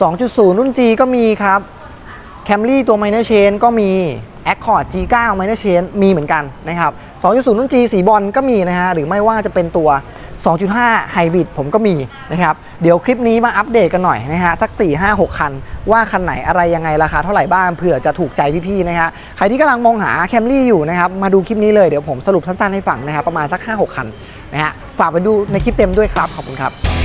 2.0 รุ่น G ก็มีครับ Camry ตัว Minor Chain ก็มี Accord G9 Minor Chain มีเหมือนกันนะครับ 2.0 รุ่น G สีบอลก็มีนะฮะ หรือไม่ว่าจะเป็นตัว 2.5 Hybrid ผมก็มีนะครับ เดี๋ยวคลิปนี้มาอัปเดตกันหน่อยนะฮะ สัก 4 5 6 คัน ว่าคันไหนอะไรยังไงราคาเท่าไหร่บ้างเผื่อจะถูกใจพี่ๆนะฮะ ใครที่กำลังมองหา Camry อยู่นะครับ มาดูคลิปนี้เลยเดี๋ยวผมสรุปสั้นๆให้ฟังนะครับประมาณสัก 5 6 คันนะฮะ ฝากไปดูในคลิปเต็มด้วยครับ ขอบคุณครับ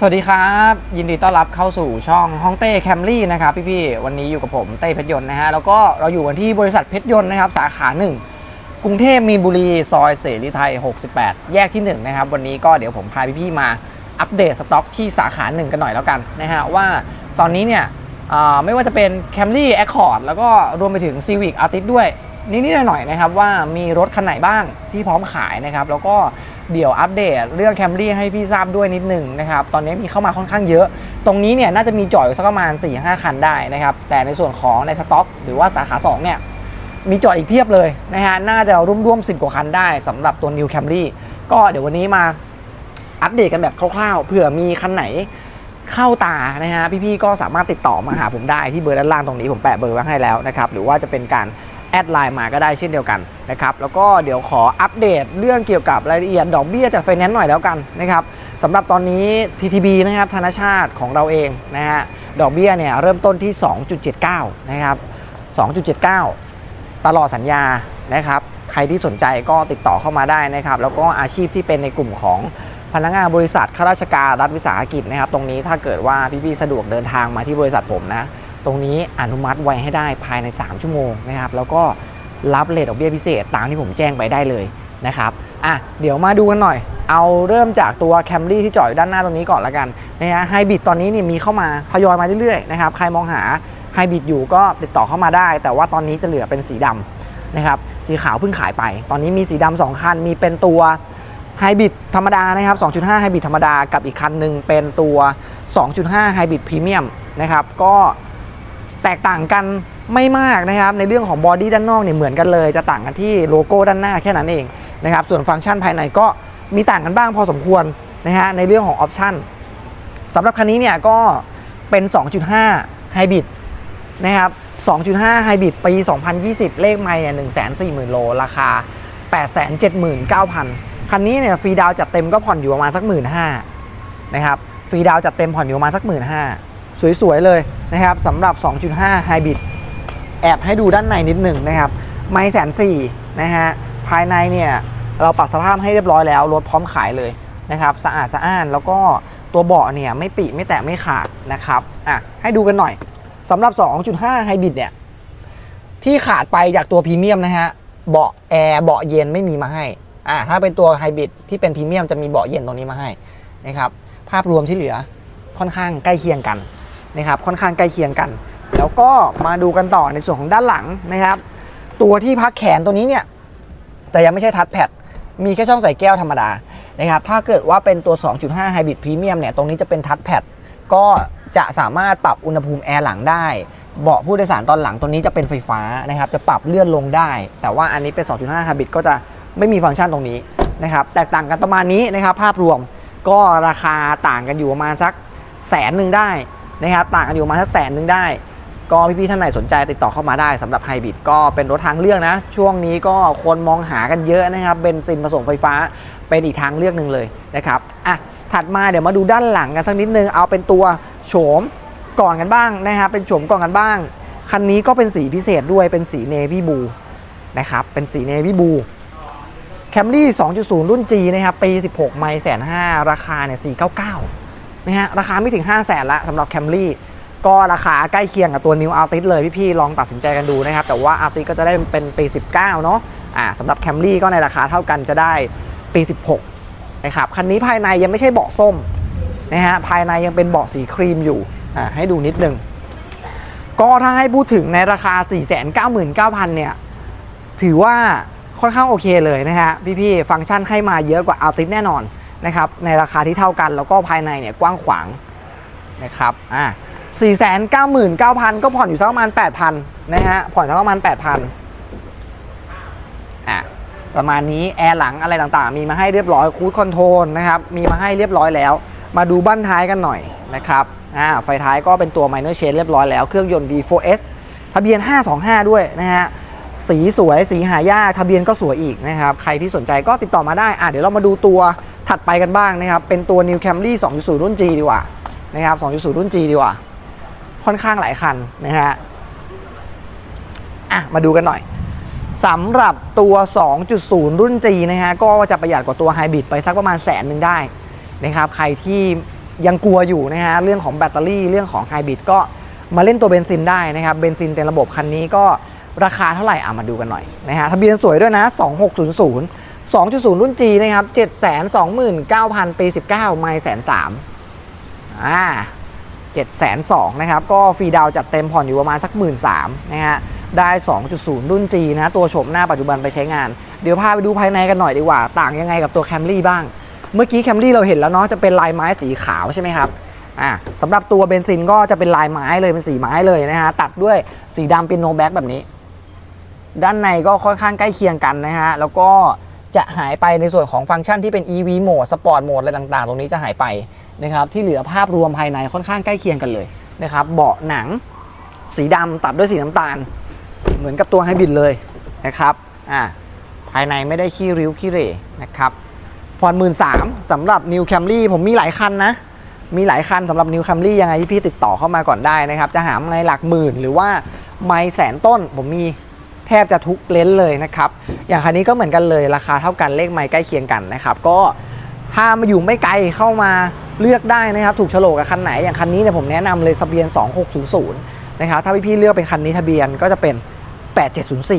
สวัสดีครับ ยินดีต้อนรับเข้าสู่ช่องห้องเต้แคมรี่นะครับพี่ๆวันนี้อยู่กับผมเต้เพชรยนต์นะฮะแล้วก็เราอยู่กันที่บริษัทเพชรยนต์นะครับสาขาหนึ่งกรุงเทพมีนบุรีซอยเสรีไทย 68 แยกที่1นะครับวันนี้ก็เดี๋ยวผมพาพี่ๆมาอัปเดตสต็อกที่สาขาหนึ่งกันหน่อยแล้วกันนะฮะว่าตอนนี้เนี่ยไม่ว่าจะเป็น Camry Accord แล้วก็รวมไปถึง Civic Artist ด้วยนิดๆหน่อยๆนะครับว่ามีรถคันไหนบ้างที่พร้อมขายนะครับแล้วก็ เดี๋ยวอัปเดตเรื่อง Camry ให้พี่ทราบด้วยนิดหนึ่งนะครับ ตอนนี้มีเข้ามาค่อนข้างเยอะ ตรงนี้เนี่ยน่าจะมีจอดอยู่สักประมาณ 4-5 คันได้นะครับ แต่ในส่วนของในสต็อก หรือว่าสาขา 2 เนี่ย มีจอดอีกเพียบเลยนะฮะ น่าจะร่วมๆ 10 กว่าคันได้สำหรับตัว New Camry ก็เดี๋ยววันนี้มาอัปเดตกันแบบคร่าวๆ เผื่อมีคันไหนเข้าตานะฮะพี่ๆก็สามารถติดต่อมาหาผมได้ที่เบอร์ด้านล่างตรงนี้ผมแปะเบอร์ไว้ให้แล้วนะครับหรือว่าจะเป็นการ แอดไลน์มาก็ได้เช่นเดียวกันนะครับแล้วก็เดี๋ยวขออัปเดตเรื่องเกี่ยวกับรายละเอียดดอกเบี้ยจากไฟแนนซ์หน่อยแล้วกันนะครับสำหรับตอนนี้ TTB นะครับธนชาติของเราเองนะฮะดอกเบี้ยเนี่ยเริ่มต้นที่ 2.79 นะครับ 2.79 ตลอดสัญญานะครับใครที่สนใจก็ติดต่อเข้ามาได้นะครับ แล้วก็อาชีพที่เป็นในกลุ่มของพนักงานบริษัทข้าราชการรัฐวิสาหกิจนะครับ ตรงนี้ถ้าเกิดว่าพี่ๆสะดวกเดินทางมาที่บริษัทผมนะ รงนี้อนุมัติไว้ให้ได้ภายใน 3 ชั่วโมงนะครับ แล้วก็รับเลทดอกเบี้ยพิเศษตามที่ผมแจ้งไปได้เลยนะครับอะเดี๋ยวมาดูกันหน่อย เอาเริ่มจากตัว Camry ที่จอดอยู่ด้านหน้าตรงนี้ก่อนละกันนะฮะไฮบริดตอนนี้เนี่ยมีเข้ามาทยอยมาเรื่อยๆนะครับใครมองหาไฮบริดอยู่ก็ติดต่อเข้ามาได้ แต่ว่าตอนนี้จะเหลือเป็นสีดำนะครับสีขาวเพิ่งขายไป ตอนนี้มีสีดำสองคันมีเป็นตัวไฮบริดธรรมดานะครับ 2.5 ไฮบริดธรรมดากับอีกคันหนึ่งเป็นตัว 2.5 ไฮบริดพรีเมียมนะครับ ก็ ตกต่างกันไม่มากนะครับ ในเรื่องของบอดี้ด้านนอกเนี่ยเหมือนกันเลย จะต่างกันที่โลโก้ด้านหน้าแค่นั้นเองนะครับ ส่วนฟังก์ชันภายในก็มีต่างกันบ้างพอสมควรนะฮะในเรื่องของออปชันสำหรับคันนี้เนี่ยก็เป็น 2.5 ไฮบริดนะครับ 2.5 ไฮบริดปี 2020 เลขไม่เนี่ย140,000 โล ราคา 879,000 คันนี้เนี่ยฟรีดาวจัดเต็มก็ผ่อนอยู่ประมาณสัก 15,000นะครับ ฟรีดาวจัดเต็มผ่อนอยู่ประมาณสัก 15,000 สวยๆเลยนะครับสำหรับ 2.5ไฮบริดแอบให้ดูด้านในนิดหนึ่งนะครับ ไม่แสนสี่นะฮะ ภายในเนี่ยเราปรับสภาพให้เรียบร้อยแล้วรถพร้อมขายเลยนะครับ สะอาดสะอ้านแล้วก็ตัวเบาะเนี่ยไม่ปีไม่แตกไม่ขาดนะครับ อะ ให้ดูกันหน่อยสำหรับ 2.5 ไฮบริดเนี่ย ที่ขาดไปจากตัวพรีเมียมนะฮะ เบาะแอร์เบาะเย็นไม่มีมาให้ อ่าถ้าเป็นตัวไฮบริดที่เป็นพรีเมียมจะมีเบาะเย็นตรงนี้มาให้นะครับ ภาพรวมที่เหลือค่อนข้างใกล้เคียงกัน นะครับค่อนข้างใกล้เคียงกัน แล้วก็มาดูกันต่อในส่วนของด้านหลังนะครับ ตัวที่พักแขนตัวนี้เนี่ยแต่ยังไม่ใช่ทัชแพดมีแค่ช่องใส่แก้วธรรมดานะครับถ้าเกิดว่าเป็นตัว 2.5 Hybrid Premium เนี่ยตรงนี้จะเป็นทัชแพดก็จะสามารถปรับอุณหภูมิแอร์หลังได้เบาะผู้โดยสารตอนหลังตัวนี้จะเป็นไฟฟ้านะครับจะปรับเลื่อนลงได้ แต่ว่าอันนี้เป็น 2.5 Hybrid ก็จะไม่มีฟังก์ชันตรงนี้นะครับแตกต่างกันประมาณนี้นะครับภาพรวมก็ราคาต่างกันอยู่ประมาณสักแสนหนึ่งได้ นะครับต่างกันอยู่มาณสักแสนหนึ่งได้ ก็พี่ๆท่านไหนสนใจติดต่อเข้ามาได้สำหรับไฮบริดก็เป็นรถทางเลือกนะ ช่วงนี้ก็คนมองหากันเยอะนะครับเบนซินผสมไฟฟ้าเป็นอีกทางเลือกหนึ่งเลยนะครับอะถัดมาเดี๋ยวมาดูด้านหลังกันสักนิดนึงเอาเป็นตัวโฉมก่อนกันบ้างนะครับเป็นโฉมก่อนกันบ้าง คันนี้ก็เป็นสีพิเศษด้วยเป็นสีเนวี่บูนะครับเป็นสีเนวี่บูแคมรี่2.0 รุ่น G นะครับปี 16 ไมล์แสนห้าราคาเนี่ย499 นะฮะราคาไม่ถึง 5 0 0แสนละสำหรับ Camry ก็ราคาใกล้เคียงกับตัว New Altis เลยพี่ๆลองตัดสินใจกันดูนะครับ แต่ว่า Altis ก็จะได้เป็นปี 19 เนาะอ่าสำหรับ Camry ก็ในราคาเท่ากันจะได้ปี 16 นะครับ คันนี้ภายในยังไม่ใช่เบาะส้มนะฮะภายในยังเป็นเบาะสีครีมอยู่อ่าให้ดูนิดนึง ก็ถ้าให้พูดถึงในราคา 499,000 เนี่ย ถือว่าค่อนข้างโอเคเลยนะฮะพี่ๆฟังก์ชันให้มาเยอะกว่า Altis แน่นอน นะครับในราคาที่เท่ากันแล้วก็ภายในเนี่ยกว้างขวางนะครับอ่า499,000ก็ผ่อนอยู่สักประมาณ8,000นนะฮะผ่อนสักประมาณ8,000อะประมาณนี้แอร์หลังอะไรต่างๆ มีมาให้เรียบร้อยคูดคอนโทรลนะครับมีมาให้เรียบร้อยแล้ว มาดูบั้นท้ายกันหน่อยนะครับอ่าไฟท้ายก็เป็นตัว minor change เรียบร้อยแล้วเครื่องยนต์ D4S ทะเบียน 525 ด้วยนะฮะสีสวยสีหายากทะเบียนก็สวยอีกนะครับ ใครที่สนใจก็ติดต่อมาได้อะเดี๋ยวเรามาดูตัว ถัดไปกันบ้างนะครับ เป็นตัว New Camry 2.0 รุ่น G ดีกว่านะครับ 2.0 รุ่น G ดีกว่า ค่อนข้างหลายคันนะฮะอะมาดูกันหน่อยสำหรับตัว 2.0 รุ่น G นะฮะก็จะประหยัดกว่าตัวไฮบริดไปสักประมาณแสนหนึ่งได้นะครับ ใครที่ยังกลัวอยู่นะฮะเรื่องของแบตเตอรี่เรื่องของไฮบริดก็มาเล่นตัวเบนซินได้นะครับ เบนซินเต็มระบบคันนี้ก็ราคาเท่าไหร่อะมาดูกันหน่อยนะฮะทะเบียนสวยด้วยนะ 2600 2.0 รุ่น G นะครับ 729,000 ปี 19 ไม่แสนสามอ่า7 2 0 0นะครับ ก็ฟรีดาวจัดเต็มผ่อนอยู่ประมาณสัก 1 3ื่นนะฮะ ได้ 2.0 รุ่น G นะ ตัวโฉมหน้าปัจจุบันไปใช้งาน เดี๋ยวพาไปดูภายในกันหน่อยดีกว่า ต่างยังไงกับตัวแคมรี่บ้าง เมื่อกี้แคมรี่เราเห็นแล้วเนาะ จะเป็นลายไม้สีขาวใช่ไหมครับ อ่าสำหรับตัวเบนซินก็จะเป็นลายไม้เลยเป็นสีไม้เลยนะฮะ ตัดด้วยสีดำเป็นโนแบ็กแบบนี้ ด้านในก็ค่อนข้างใกล้เคียงกันนะฮะ แล้วก็ จะหายไปในส่วนของฟังก์ชันที่เป็น EV โหมดสปอร์ตโหมดอะไรต่าง ๆ ตรงนี้จะหายไปนะครับที่เหลือภาพรวมภายในค่อนข้างใกล้เคียงกันเลยนะครับเบาะหนังสีดำตัดด้วยสีน้ำตาล เหมือนกับตัวไฮบริดเลยนะครับอ่าภายในไม่ได้ขี้ริ้วขี้เหร่นะครับผ่อนหมื่นสามสำหรับ New Camry ผมมีหลายคันนะ มีหลายคันสำหรับ New Camry ยังไงที่พี่ติดต่อเข้ามาก่อนได้นะครับ จะหาในหลักหมื่นหรือว่าไม่แสนต้นผมมี แทบจะทุกเลนส์เลยนะครับ อย่างคันนี้ก็เหมือนกันเลยราคาเท่ากันเลขไม้ใกล้เคียงกันนะครับ ก็ถ้ามาอยู่ไม่ไกลเข้ามาเลือกได้นะครับ ถูกโฉลกกับคันไหนอย่างคันนี้เนี่ยผมแนะนำเลยทะเบียน 2600 นะครับ ถ้าพี่ๆเลือกเป็นคันนี้ทะเบียนก็จะเป็น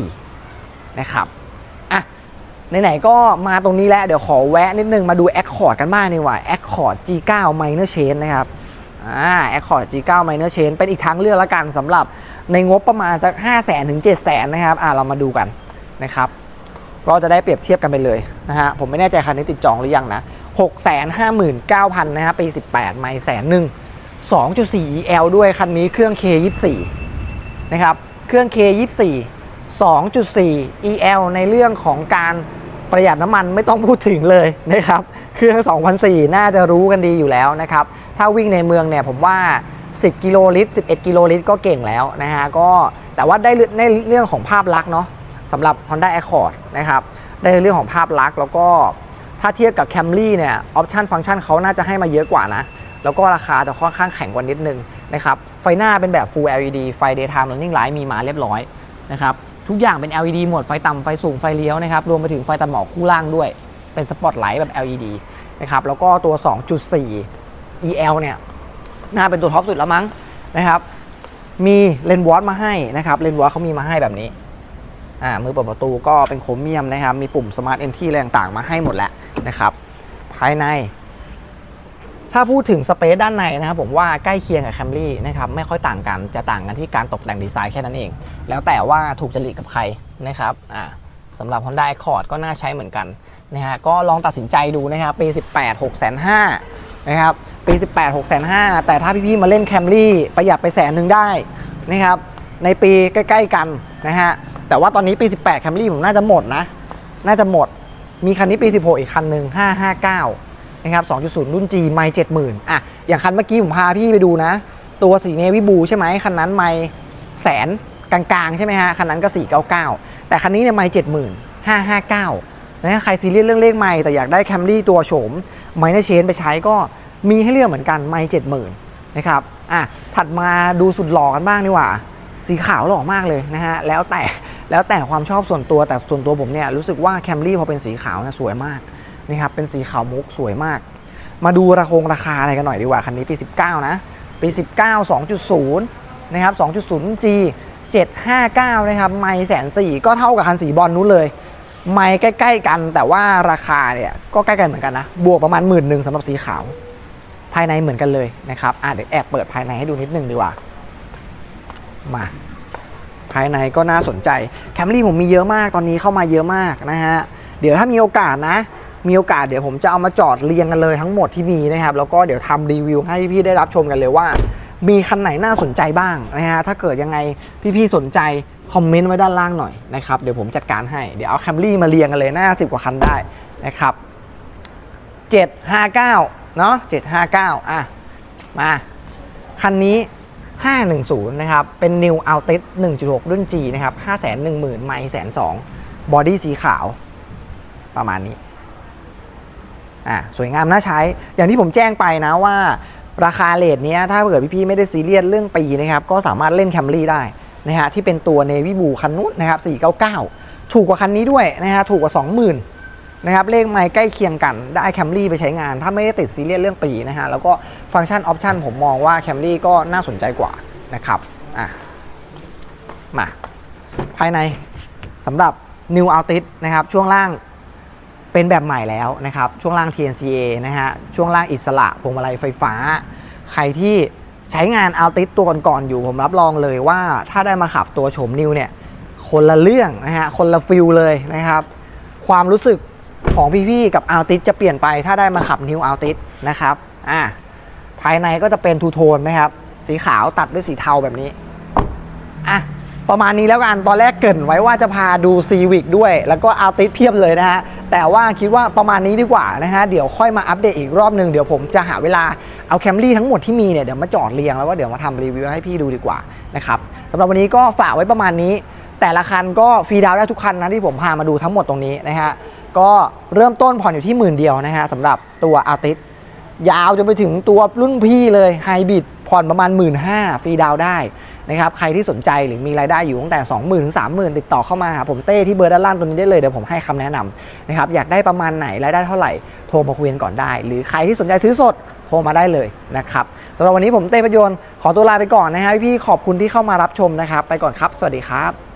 8704 นะครับอะไหนๆก็มาตรงนี้แล้วเดี๋ยวขอแวะนิดนึงมาดู Accord กันบ้างดีกว่า Accord G9 Minor Change นะครับ อ่า Accord G9 Minor Change เป็นอีกทางเลือกละกันสำหรับในงบประมาณสัก 5 0 0 0 0 0 ถึง 7 0 0 0 0 นะครับ อ่าเรามาดูกันนะครับก็จะได้เปรียบเทียบกันไปเลยนะฮะ ผมไม่แน่ใจคันนี้ติดจองหรือยังนะ 659,000 นะครับปี 18 ไม่แสนหนึ่ง2.4 EL ด้วยคันนี้เครื่อง K24 นะครับ เครื่อง K24 2.4 EL ในเรื่องของการประหยัดน้ำมันไม่ต้องพูดถึงเลยนะครับ เครื่อง 2004 น่าจะรู้กันดีอยู่แล้วนะครับ ถ้าวิ่งในเมืองเนี่ยผมว่า 10 กิโลลิตร 11 กิโลลิตรก็เก่งแล้วนะฮะก็แต่ว่าได้ในเรื่องของภาพลักษณ์เนาะสำหรับ Honda Accord นะครับได้ในเรื่องของภาพลักษณ์แล้วก็ถ้าเทียบกับ Camry เนี่ยออปชันฟังก์ชันเขาน่าจะให้มาเยอะกว่านะ แล้วก็ราคาจะค่อนข้างแข็งกว่านิดนึงนะครับไฟหน้าเป็นแบบ Full LED ไฟ Daytime Running Light มีมาเรียบร้อยนะครับทุกอย่างเป็น LED หมดไฟต่ำไฟสูงไฟเลี้ยวนะครับรวมไปถึงไฟตัดหมอกคู่ล่างด้วย เป็นสปอตไลท์แบบ LED นะครับแล้วก็ตัว 2.4 EL เนี่ยน่าเป็นตัวท็อปสุดแล้วมั้งนะครับมีเลนวอตมาให้นะครับเลนวอตเขามีมาให้แบบนี้อ่ามือเปิดประตูก็เป็นโครเมียมนะครับ มีปุ่มสมาร์ทเอนทีอะไรต่างๆ มาให้หมดแล้วนะครับ ภายใน ถ้าพูดถึงสเปซด้านในนะครับ ผมว่าใกล้เคียงกับ Camry นะครับไม่ค่อยต่างกันจะต่างกันที่การตกแต่งดีไซน์แค่นั้นเอง แล้วแต่ว่าถูกจริตกับใครนะครับอ่าสำหรับ Honda Accord ก็น่าใช้เหมือนกันนะฮะก็ลองตัดสินใจดูนะครับปี 18 6 5 0 0นะครับ ปี 18 6 5 0 0แต่ถ้าพี่ๆมาเล่น Camry ประหยัดไปแสนหนึ่งได้นะครับในปีใกล้ๆกันนะฮะแต่ว่าตอนนี้ปี 18 Camry ผมน่าจะหมดนะ น่าจะหมดมีคันนี้ปี 16 อีกคันหนึ่ง559นะครับ2.0 รุ่น G ไม่70,000อะอย่างคันเมื่อกี้ผมพาพี่ไปดูนะ ตัวสีเนวิบูใช่ไหมคันนั้นไม่แสนกลางๆ ใช่ไหมฮะคันนั้นก็ 499 แต่คันนี้เนี่ยไม่70,000 559นะใครซีเรียสเรื่องเลขไม่แต่อยากได้แคมรี่ตัวโฉมไมเนอร์เชนไปใช้ก็ มีให้เลือกเหมือนกันไม่70,000นะครับอะถัดมาดูสุดหล่อกันบ้างดีกว่า สีขาวหล่อมากเลยนะฮะแล้วแต่แล้วแต่ความชอบส่วนตัวแต่ส่วนตัวผมเนี่ยรู้สึกว่าแคมรี่พอเป็นสีขาวเนี่ยสวยมากนะครับเป็นสีขาวมุกสวยมาก มาดูราคงราคาอะไรกันหน่อยดีกว่าคันนี้ปี 19 นะปี 19 2.0 นะครับ 2.0 G 759 นะครับ ไม่แสนสี่ก็เท่ากับคันสีบอลนู้นเลย ไม่ใกล้ ๆ กันแต่ว่าราคาเนี่ยก็ใกล้กันเหมือนกันนะ บวกประมาณหมื่นหนึ่งสำหรับสีขาว ภายในเหมือนกันเลยนะครับอะเดี๋ยวแอบเปิดภายในให้ดูนิดนึงดีกว่า มา ภายในก็น่าสนใจแคมรี่ผมมีเยอะมากตอนนี้เข้ามาเยอะมากนะฮะ เดี๋ยวถ้ามีโอกาสนะ มีโอกาสเดี๋ยวผมจะเอามาจอดเรียงกันเลยทั้งหมดที่มีนะครับ แล้วก็เดี๋ยวทำรีวิวให้พี่ได้รับชมกันเลยว่า มีคันไหนน่าสนใจบ้างนะฮะ ถ้าเกิดยังไงพี่ๆสนใจคอมเมนต์ไว้ด้านล่างหน่อยนะครับ เดี๋ยวผมจัดการให้ เดี๋ยวเอาแคมรี่มาเรียงกันเลยหน่าสิบกว่าคันได้นะครับ759 เนาะ759 อะ มา คันนี้ 510 นะครับ เป็น New Altis 1.6 รุ่น G นะครับ 510,000 ไมล์แสนสองบอดี้สีขาว ประมาณนี้ อะ สวยงามน่าใช้ อย่างที่ผมแจ้งไปนะว่า ราคาเลทเนี้ยถ้าเกิดพี่ๆไม่ได้ซีเรียสเรื่องปีนะครับ ก็สามารถเล่นแคมรี่ได้นะฮะที่เป็นตัว Navy Blue คันนู้นนะครับ 499 ถูกกว่าคันนี้ด้วยนะฮะถูกกว่า 20,000 นะครับเลขไม้ใกล้เคียงกันได้แคมรี่ไปใช้งาน ถ้าไม่ได้ติดซีเรียสเรื่องปีนะฮะแล้วก็ฟังก์ชันออปชันผมมองว่าแคมรี่ก็น่าสนใจกว่านะครับอะมาภายในสำหรับ New Altis นะครับช่วงล่างเป็นแบบใหม่แล้วนะครับช่วงล่าง TNCA นะฮะช่วงล่างอิสระพวงมาลัยไฟฟ้า ใครที่ใช้งาน Altis ตัวก่อนๆอยู่ผมรับรองเลยว่าถ้าได้มาขับตัวโฉม New เนี่ยคนละเรื่องนะฮะคนละฟิลเลยนะครับ ความรู้สึก ของพี่ๆกับ Altis จะเปลี่ยนไปถ้าได้มาขับ New Altis นะครับอ่าภายในก็จะเป็นทูโทนนะครับ สีขาวตัดด้วยสีเทาแบบนี้อะประมาณนี้แล้วกัน ตอนแรกเกินไว้ว่าจะพาดูซีวิกด้วย แล้วก็เอาติสเพียบเลยนะฮะ แต่ว่าคิดว่าประมาณนี้ดีกว่านะฮะ เดี๋ยวค่อยมาอัปเดตอีกรอบหนึ่งเดี๋ยวผมจะหาเวลาเอาแคมรี่ทั้งหมดที่มีเนี่ย เดี๋ยวมาจอดเรียงแล้วก็เดี๋ยวมาทำรีวิวให้พี่ดูดีกว่านะครับสำหรับวันนี้ก็ฝากไว้ประมาณนี้ แต่ละคันก็ฟรีดาวได้ทุกคันนะที่ผมพามาดูทั้งหมดตรงนี้นะฮะ ก็เริ่มต้นผ่อนอยู่ที่หมื่นเดียวนะฮะสำหรับตัวอาร์ติสยาวจนไปถึงตัวรุ่นพี่เลยไฮบ r ิดผ่อนประมาณ 1 5ื่นฟรีดาวได้นะครับใครที่สนใจหรือมีรายได้อยู่ตั้งแต่ 20,000ถึง30,000ติดต่อเข้ามาหาผมเต้ที่เบอร์ด้านล่างตัวนี้ได้เลยเดี๋ยวผมให้คำแนะนำนะครับอยากได้ประมาณไหนรายได้เท่าไหร่โทรมาคุยกันก่อนได้ หรือใครที่สนใจซื้อสดโทรมาได้เลยนะครับสำหรับวันนี้ผมเต้ประยนขอตัวลาไปก่อนนะฮะพี่ๆขอบคุณที่เข้ามารับชมนะครับ ไปก่อนครับ สวัสดีครับ